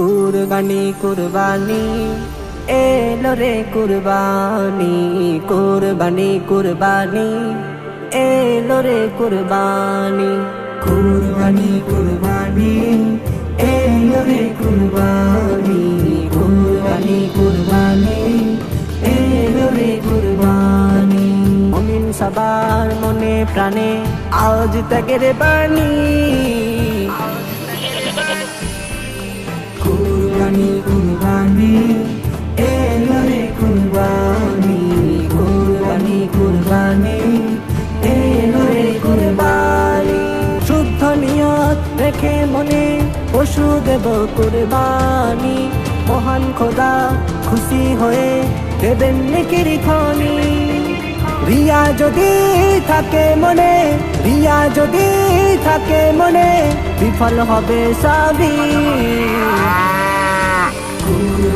কুরবানি কুরবানি এলো রে কুরবানি কুরবানি কুরবানি এলো রে কুরবানি। কুরবানি কুরবানি এলো রে কুরবানি কুরবানি কুরবানি এলো রে কুরবানি। মমিন সবার মনে প্রাণে আজ ত্যাগের বাণী। কুরবানি কুরবানি এলো রে কুরবানি কুরবানি কুরবানি এলো রে কুরবানি। শুদ্ধ নিয়ত রেখে মনে পশু দেব কুরবানি। মহান খোদা খুশি হয়ে দেবেন নিকির খনি। রিয়া যদি থাকে মনে, রিয়া যদি থাকে মনে, বিফল হবে সবই।